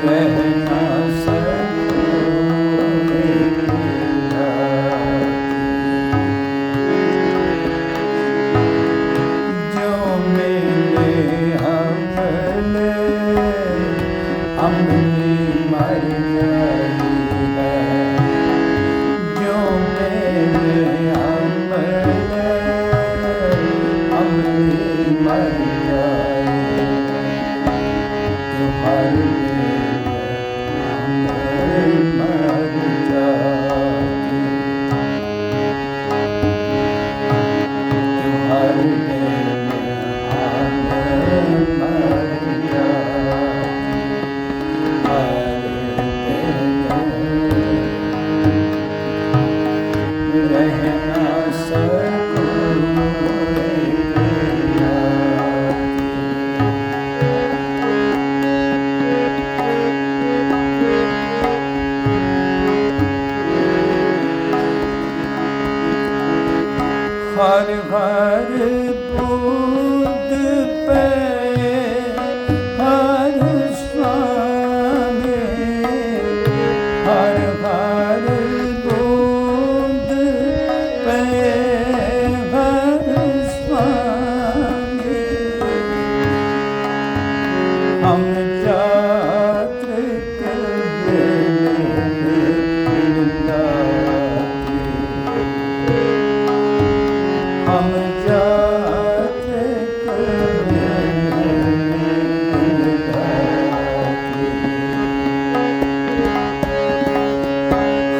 Amen.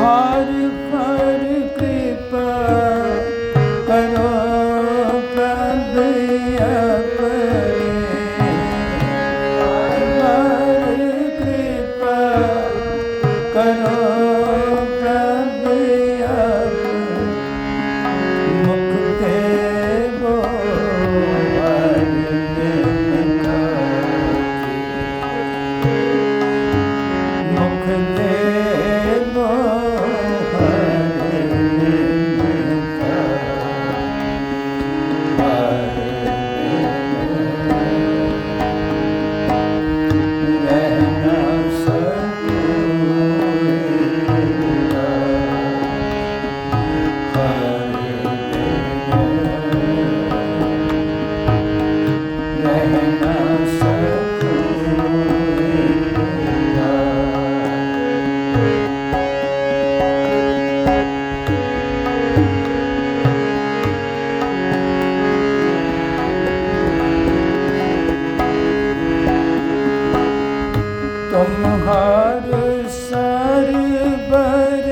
ਹਰ ਹਰ ਕਿਰਪਾ ਅਰ ਸਰਬਰ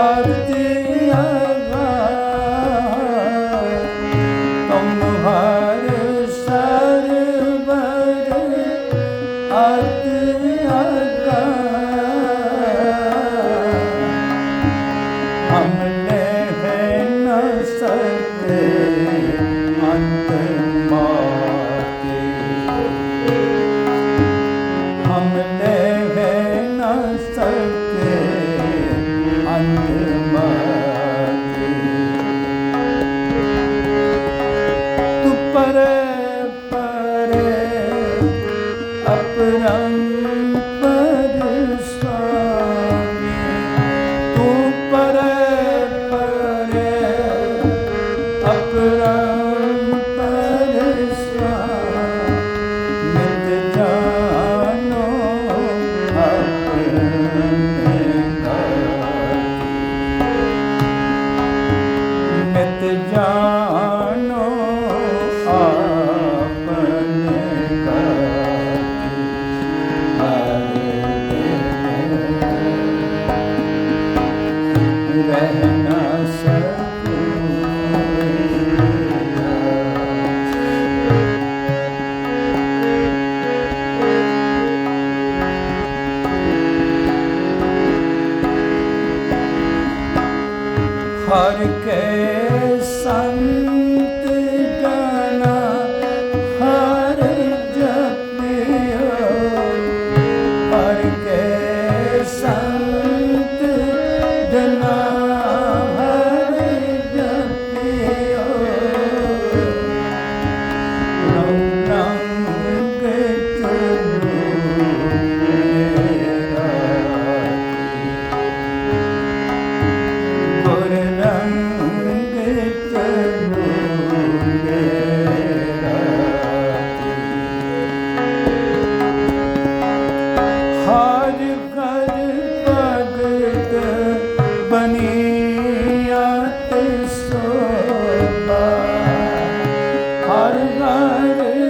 ਅਰਤਿਆ ਹਰ ਕੇ ਸੰਗ Hare Hare